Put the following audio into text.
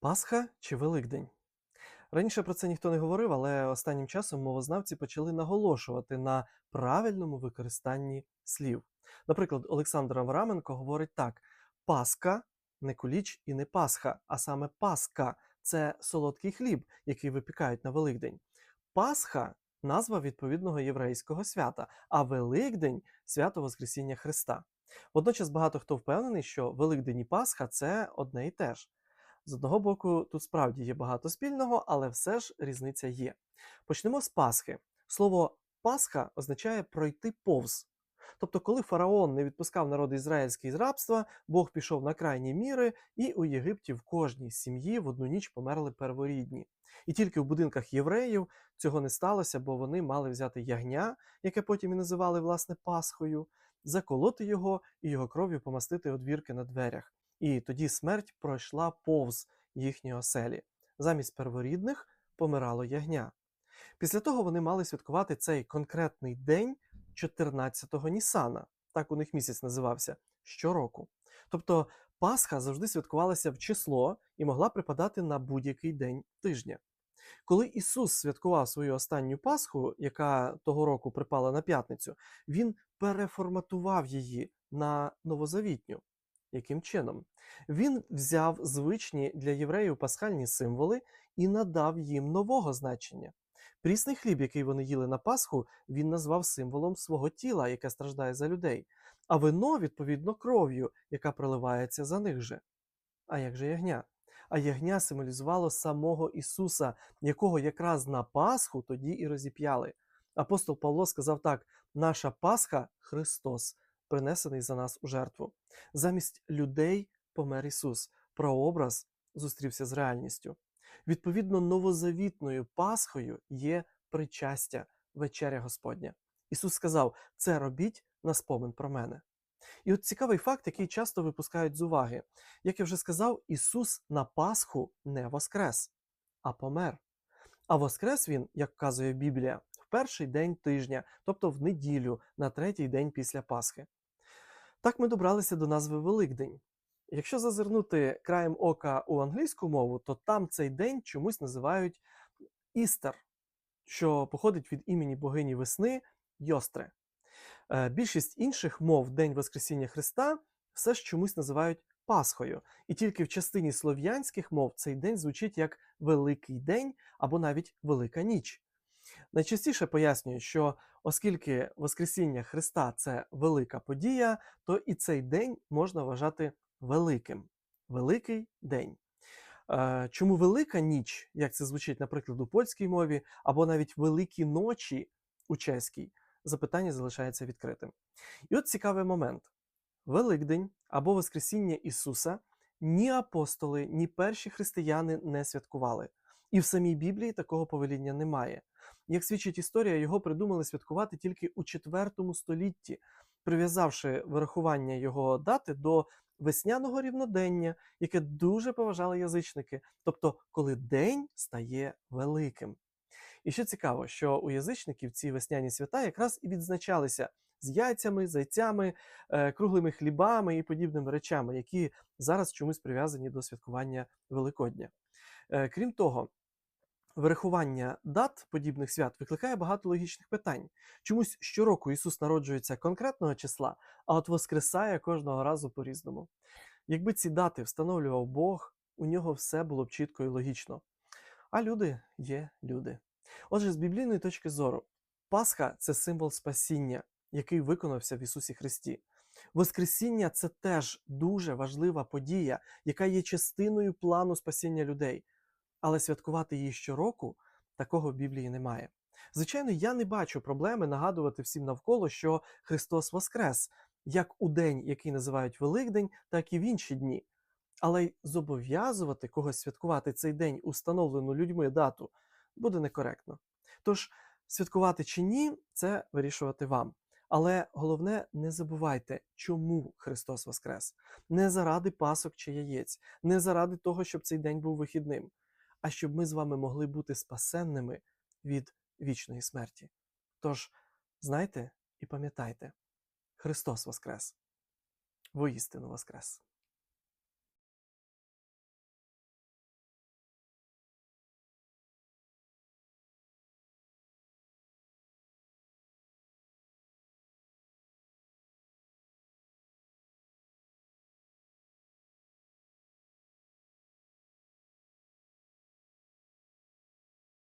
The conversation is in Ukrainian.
Пасха чи Великдень? Раніше про це ніхто не говорив, але останнім часом мовознавці почали наголошувати на правильному використанні слів. Наприклад, Олександр Авраменко говорить так: Пасха не куліч і не Пасха, а саме Паска це солодкий хліб, який випікають на Великдень. Пасха назва відповідного єврейського свята, а Великдень свято Воскресіння Христа. Водночас багато хто впевнений, що Великдень і Пасха це одне і те ж. З одного боку, тут справді є багато спільного, але все ж різниця є. Почнемо з Пасхи. Слово Пасха означає пройти повз. Тобто, коли фараон не відпускав народ ізраїльський з рабства, Бог пішов на крайні міри, і у Єгипті в кожній сім'ї в одну ніч померли перворідні. І тільки в будинках євреїв цього не сталося, бо вони мали взяти ягня, яке потім і називали власне Пасхою, заколоти його і його кров'ю помастити одвірки на дверях. І тоді смерть пройшла повз їхні оселі. Замість перворідних помирало ягня. Після того вони мали святкувати цей конкретний день 14-го Нісана, так у них місяць називався, щороку. Тобто Пасха завжди святкувалася в число і могла припадати на будь-який день тижня. Коли Ісус святкував свою останню Пасху, яка того року припала на п'ятницю, Він переформатував її на новозавітню. Яким чином? Він взяв звичні для євреїв пасхальні символи і надав їм нового значення. Прісний хліб, який вони їли на Пасху, він назвав символом свого тіла, яке страждає за людей, а вино, відповідно, кров'ю, яка проливається за них же. А як же ягня? А ягня символізувало самого Ісуса, якого якраз на Пасху тоді і розіп'яли. Апостол Павло сказав так: наша Пасха Христос, принесений за нас у жертву. Замість людей помер Ісус, прообраз зустрівся з реальністю. Відповідно, новозавітною Пасхою є причастя, вечеря Господня. Ісус сказав: це робіть на спомин про мене. І от цікавий факт, який часто випускають з уваги. Як я вже сказав, Ісус на Пасху не воскрес, а помер. А воскрес він, як вказує Біблія, в перший день тижня, тобто в неділю, на третій день після Пасхи. Так ми добралися до назви Великдень. Якщо зазирнути краєм ока у англійську мову, то там цей день чомусь називають Істер, що походить від імені богині весни Йостре. Е, Більшість інших мов День Воскресіння Христа все ж чомусь називають Пасхою, і тільки в частині слов'янських мов цей день звучить як Великий день або навіть Велика ніч. Найчастіше пояснюють, що оскільки Воскресіння Христа це велика подія, то і цей день можна вважати великим. Великий день. Е, Чому велика ніч, як це звучить, наприклад, у польській мові, або навіть великі ночі у чеській, запитання залишається відкритим. І от цікавий момент: Великдень або Воскресіння Ісуса ні апостоли, ні перші християни не святкували. І в самій Біблії такого повеління немає. Як свідчить історія, його придумали святкувати тільки у IV столітті, прив'язавши вирахування його дати до весняного рівнодення, яке дуже поважали язичники, тобто коли день стає великим. І ще цікаво, що у язичників ці весняні свята якраз і відзначалися з яйцями, зайцями, е, круглими хлібами і подібними речами, які зараз чомусь прив'язані до святкування Великодня. Е, Крім того, Вирахування дат подібних свят викликає багато логічних питань. Чомусь щороку Ісус народжується конкретного числа, а от воскресає кожного разу по-різному. Якби ці дати встановлював Бог, у нього все було б чітко і логічно. А люди є люди. Отже, з біблійної точки зору, Пасха це символ спасіння, який виконався в Ісусі Христі. Воскресіння це теж дуже важлива подія, яка є частиною плану спасіння людей. Але святкувати її щороку такого в Біблії немає. Звичайно, я не бачу проблеми нагадувати всім навколо, що Христос Воскрес, як у день, який називають Великдень, так і в інші дні. Але й зобов'язувати когось святкувати цей день, установлену людьми дату, буде некоректно. Тож, святкувати чи ні, це вирішувати вам. Але головне, не забувайте, чому Христос Воскрес. Не заради пасок чи яєць, не заради того, щоб цей день був вихідним а щоб ми з вами могли бути спасенними від вічної смерті. Тож, знайте і пам'ятайте, Христос Воскрес! Воістину Воскрес!